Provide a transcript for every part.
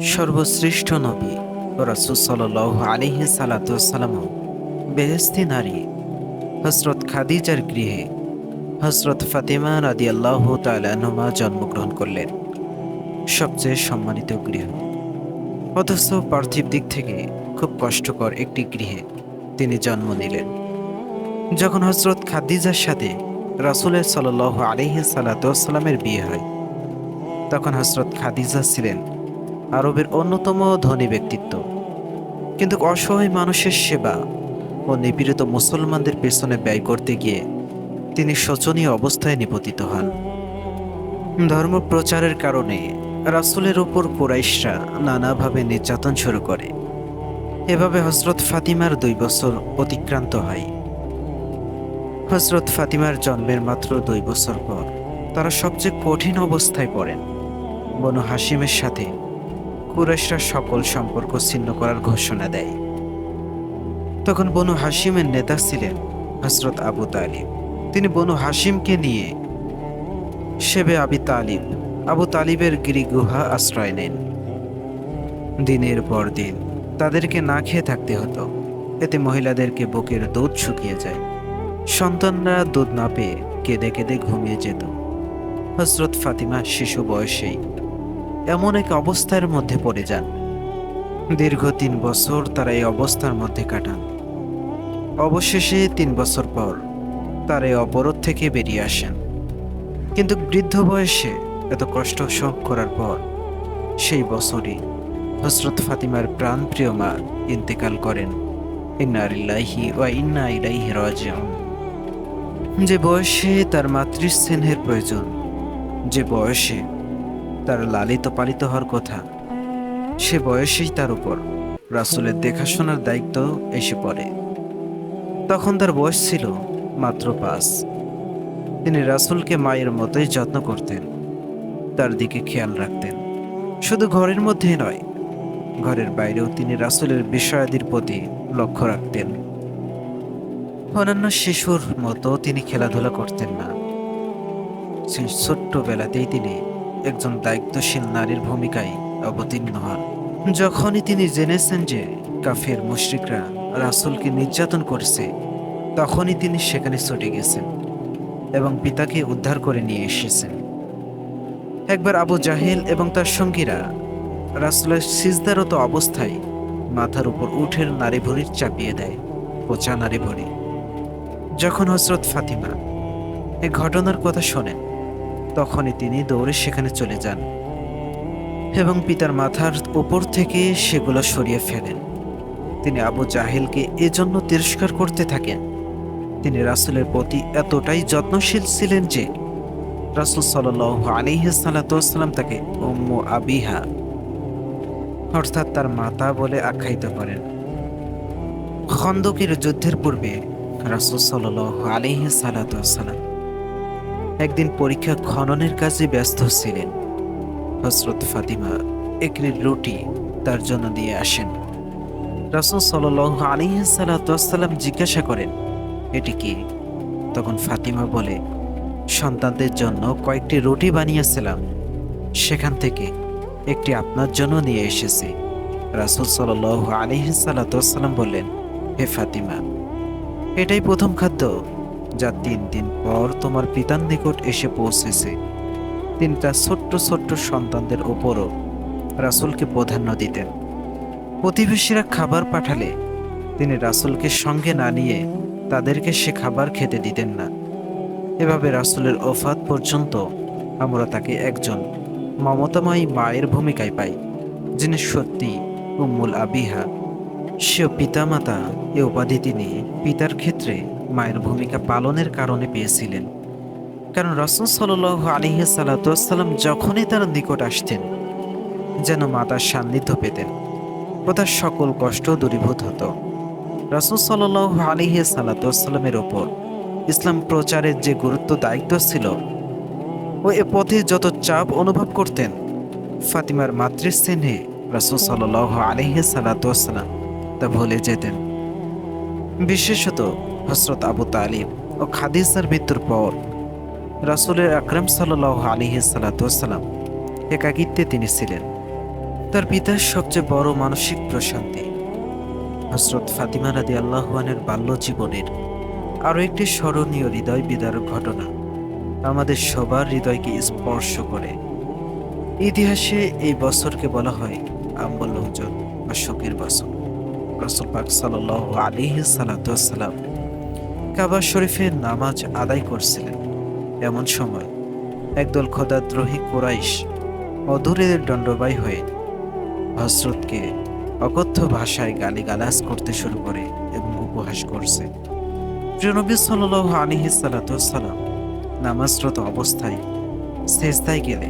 সর্বশ্রেষ্ঠ নবী রাসুল সাল আলিহি সালাতাম বেহেস্তি নারী। হজরত খাদিজার গৃহে হজরত ফাতেমা রাদি আল্লাহ তালানুমা জন্মগ্রহণ করলেন। সবচেয়ে সম্মানিত গৃহ। অথচ পার্থিব দিক থেকে খুব কষ্টকর একটি গৃহে তিনি জন্ম নিলেন। যখন হজরত খাদিজার সাথে রাসুলের সাল আলিহি সালাতামের বিয়ে হয়, তখন হজরত খাদিজা ছিলেন আরবের অন্যতম ধনী ব্যক্তিত্ব। কিন্তু অসহায় মানুষের সেবা ও নিপীড়িত মুসলমানদের পেছনে ব্যয় করতে গিয়ে তিনি শোচনীয় অবস্থায় নিপতিত হন। ধর্ম প্রচারের কারণে রাসুলের উপর কুরাইশরা নানাভাবে নির্যাতন শুরু করে। এভাবে হজরত ফাতিমার দুই বছর অতিক্রান্ত হয়। হজরত ফাতিমার জন্মের মাত্র দুই বছর পর তারা সবচেয়ে কঠিন অবস্থায় পড়েন। বনু হাসিমের সাথে কুরাইশরা সকল সম্পর্ক ছিন্ন করার ঘোষণা দেয়। তখন বনু হাসিমের নেতা ছিলেন হজরত আবু তালিব। তিনি বনু হাসিমকে নিয়ে সেবে আবি তালিব, আবু তালিবের গিরিগুহা আশ্রয় নেন। দিনের পর দিন তাদেরকে না খেয়ে থাকতে হতো। এতে মহিলাদেরকে বুকের দুধ শুকিয়ে যায়। সন্তানরা দুধ না পেয়ে কেঁদে কেঁদে ঘুমিয়ে যেত। হজরত ফাতিমা শিশু বয়সেই এমন এক অবস্থার মধ্যে পড়ে যান। দীর্ঘ তিন বছর তারা এই অবস্থার মধ্যে কাটান। অবশেষে তিন বছর পর তারা এই অবরোধ থেকে বেরিয়ে আসেন। কিন্তু বৃদ্ধ বয়সে এত কষ্ট সহ করার পর সেই বছরই হজরত ফাতিমার প্রাণ প্রিয় মা ইন্তেকাল করেন। ইন্নারিল্লাহি ওয়া ইন্না ইলাইহি রাজিউন। যে বয়সে তার মাতৃস্নেহের প্রয়োজন, যে বয়সে তার লালিত পালিত হওয়ার কথা। সে বয়সেই তার উপর। রাসুলের দেখাশোনার দায়িত্ব এসে পড়ে। তখন তার বয়স ছিল মাত্র পাঁচ। তিনি রাসুলকে মায়ের মতোই যত্ন করতেন। তার দিকে খেয়াল রাখতেন। শুধু ঘরের মধ্যে নয়, ঘরের বাইরেও তিনি রাসুলের বিষয়াদির প্রতি লক্ষ্য রাখতেন। অন্যান্য শিশুর মতো তিনি খেলাধুলা করতেন না। সেই ছোট্টবেলাতেই তিনি একজন দায়িত্বশীল নারীর ভূমিকায় অবতীর্ণ হন। যখনই তিনি জেনেছেন যে কাফের মুশরিকরা রাসুলকে নির্যাতন করছে, তখনই তিনি সেখানে ছুটে গেছেন এবং পিতাকে উদ্ধার করে নিয়ে এসেছেন। একবার আবু জাহেল এবং তার সঙ্গীরা রাসুলের সিজদারত অবস্থায় মাথার উপর উঠের নারী ভরির চাপিয়ে দেয়, পচা নারী ভরি যখন হজরত ফাতিমা এ ঘটনার কথা শোনেন তখনই তিনি দৌড়ে সেখানে চলে যান এবং পিতার মাথার উপর থেকে সেগুলো সরিয়ে ফেলেন। তিনি আবু জাহেলকে এজন্য তিরস্কার করতে থাকেন। তিনি রাসুলের প্রতি এতটাই যত্নশীল ছিলেন যে রাসুল সাল আলিহাসাল্লাম তাকে উম্মু আবিহা অর্থাৎ তার মাতা বলে আখ্যায়িত করেন। খন্দকের যুদ্ধের পূর্বে রাসুল সাল আলিহি সালাতাম একদিন পরীক্ষা খননের কাজে ব্যস্ত ছিলেন। হজরত ফাতিমা একটি রুটি তার জন্য দিয়ে আসেন। রাসুল সাল আলিহি সালাতাম জিজ্ঞাসা করেন, এটি কি? তখন ফাতিমা বলে, সন্তানদের জন্য কয়েকটি রুটি বানিয়েছিলাম। সেখান থেকে একটি আপনার জন্য নিয়ে এসেছি। রাসুল সাল আলিহি সালাতাম বললেন, হে ফাতিমা, এটাই প্রথম খাদ্য। যা তিন দিন পর তোমার পিতার নিকট এসে পৌঁছেছে। তিনি তার ছোট্ট ছোট্ট সন্তানদের ওপরও রাসুলকে প্রাধান্য দিতেন। প্রতিবেশীরা খাবার পাঠালে তিনি রাসুলকে সঙ্গে না নিয়ে তাদেরকে সে খাবার খেতে দিতেন না। এভাবে রাসুলের ওফাত পর্যন্ত আমরা তাকে একজন মমতাময়ী মায়ের ভূমিকায় পাই, যিনি সত্যি উম্মুল আবিহা। সে পিতামাতা, এ উপাধি তিনি পিতার ক্ষেত্রে মায়ের ভূমিকা পালনের কারণে পেয়েছিলেন। কারণ রসুল সাল আলিহে সালাতাম যখনই তার নিকট আসতেন, যেন মাতার সান্নিধ্য পেতেন তার সকল কষ্ট দূরীভূত হতো। রসুল সাল আলিহে সালাতামের ওপর ইসলাম প্রচারের যে গুরুত্ব দায়িত্ব ছিল, ও এ পথে যত চাপ অনুভব করতেন, ফাতিমার মাতৃস্নেহে রসুল সাল আলিহে সালাতাম তা ভুলে যেতেন। বিশেষত হসরত আবু তালিব ও খাদিজার মৃত্যুর পর রাসুলের আকরাম সাল্লাহ আলিহি সালাতাম একাকিত্বে তিনি ছিলেন। তার পিতার সবচেয়ে বড় মানসিক প্রশান্তি। হসরত ফাতিমা রাদি আল্লাহানের বাল্য জীবনের আরও একটি স্মরণীয় হৃদয় বিদারক ঘটনা আমাদের সবার হৃদয়কে স্পর্শ করে। ইতিহাসে এই বছরকে বলা হয় আম্বল লোকজন বা শোকের বছর। রসুল পাক সাল আলী সালাতাম কাবা শরীফে নামাজ আদায় করছিলেন। এমন সময় একদল খোদাদ্রোহী কোরাইশ অদূরের দণ্ডবাই হয়ে হজরতকে অকথ্য ভাষায় গালিগালাজ করতে শুরু করে এবং উপহাস করছে। প্রিয়নবী সাল আলিহি সালাতাম নামাজরত অবস্থায় সেজদায় গেলে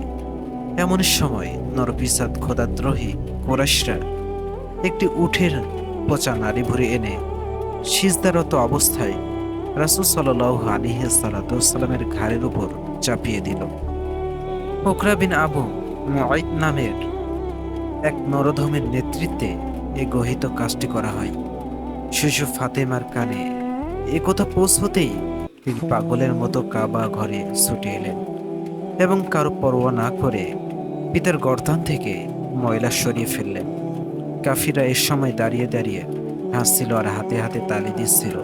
এমন সময় নরপিসাদ খোদাদ্রোহী কোরাইশরা একটি উঠের পচা নারী ভরে এনে সিজদারত অবস্থায় রাসুল সাল আলিহ সালাতামের ঘাড়ের উপর চাপিয়ে দিল। ওকরা বিন আবু মুআইদ নামের এক নরধমের নেতৃত্বে এ গহিত কাজটি করা হয়। শিশু ফাতেমার কানে এ কথা পৌঁছতেই তিনি পাগলের মতো কাবা ঘরে ছুটে এলেন এবং কারও পরোয়া না করে পিতার গর্দান থেকে ময়লা সরিয়ে ফেললেন। কাফিরা এর সময় দাঁড়িয়ে দাঁড়িয়ে হাসছিল আর হাতে হাতে তালি দিচ্ছিল।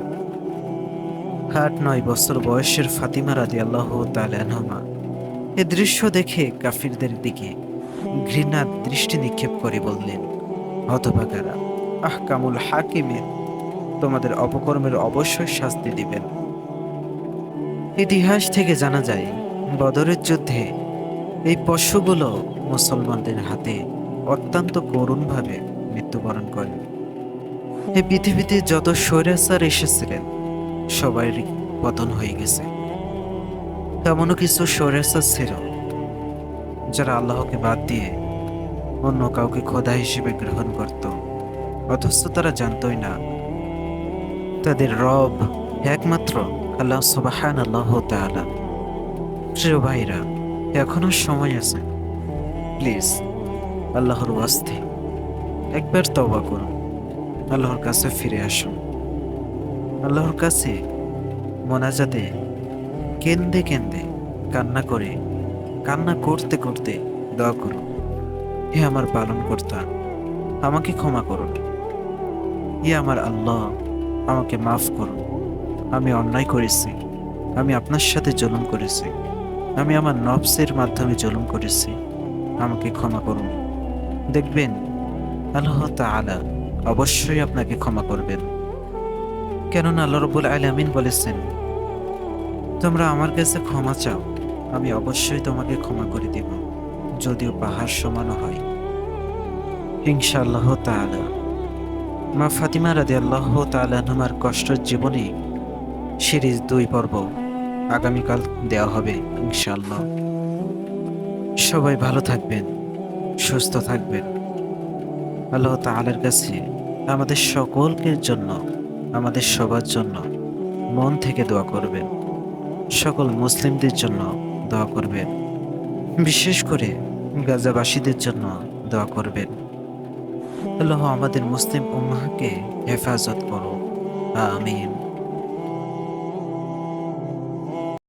আট, নয় বছর বয়সের ফাতিমা রাজি আল্লাহ তালানহমা এ দৃশ্য দেখে কাফিরদের দিকে ঘৃণার দৃষ্টি নিক্ষেপ করে বললেন, হতভাগারা আহ কামুল হাকিমের তোমাদের অপকর্মের অবশ্যই শাস্তি দিবেন। ইতিহাস থেকে জানা যায়, বদরের যুদ্ধে এই পশুগুলো মুসলমানদের হাতে অত্যন্ত করুণভাবে মৃত্যুবরণ করেন এই পৃথিবীতে যত স্বৈরাচার এসেছিলেন সবারই পতন হয়ে গেছে। তেমনও কিছু স্বৈরাচার ছিল, যারা আল্লাহকে বাদ দিয়ে অন্য কাউকে খোদা হিসেবে গ্রহণ করত। অথচ তারা জানতই না, তাদের রব একমাত্র আল্লাহ সুবাহান আল্লাহ তাআলা। প্রিয় ভাইরা, এখনও সময় আছে। প্লিজ, আল্লাহর ওয়াস্তে একবার তওবা করুন। আল্লাহর কাছে ফিরে আসুন। আল্লাহর কাছে মোনাজাতে কেন্দে কেন্দে কান্না করে, কান্না করতে করতে দোয়া করুন। হে আমার পালন কর্তা আমাকে ক্ষমা করুন। হে আমার আল্লাহ, আমাকে মাফ করুন। আমি অন্যায় করেছি, আমি আপনার সাথে জুলুম করেছি, আমি আমার নফসের মাধ্যমে জুলুম করেছি। আমাকে ক্ষমা করুন। দেখবেন, আল্লাহ তাআলা অবশ্যই আপনাকে ক্ষমা করবেন। কেননা আল্লাহ রবুল আলামিন বলেছেন, তোমরা আমার কাছে ক্ষমা চাও, আমি অবশ্যই তোমাকে ক্ষমা করে দেব, যদিও পাহাড় সমানও হয়। ইনশাআল্লাহ তাআলা, মা ফাতিমা রাদি আল্লাহ তালানুমার কষ্টের জীবনী সিরিজ দুই পর্ব আগামীকাল দেওয়া হবে, ইনশাআল্লাহ। সবাই ভালো থাকবেন, সুস্থ থাকবেন। আল্লাহ তাআলার কাছে আমাদের সকলকে জন্য আমাদের সবার জন্য মন থেকে দোয়া করবেন। সকল মুসলিমদের জন্য দোয়া করবেন। বিশেষ করে গাজাবাসীদের জন্য দোয়া করবেন। আল্লাহ আমাদের মুসলিম উম্মাহকে হেফাজত করো আমিন।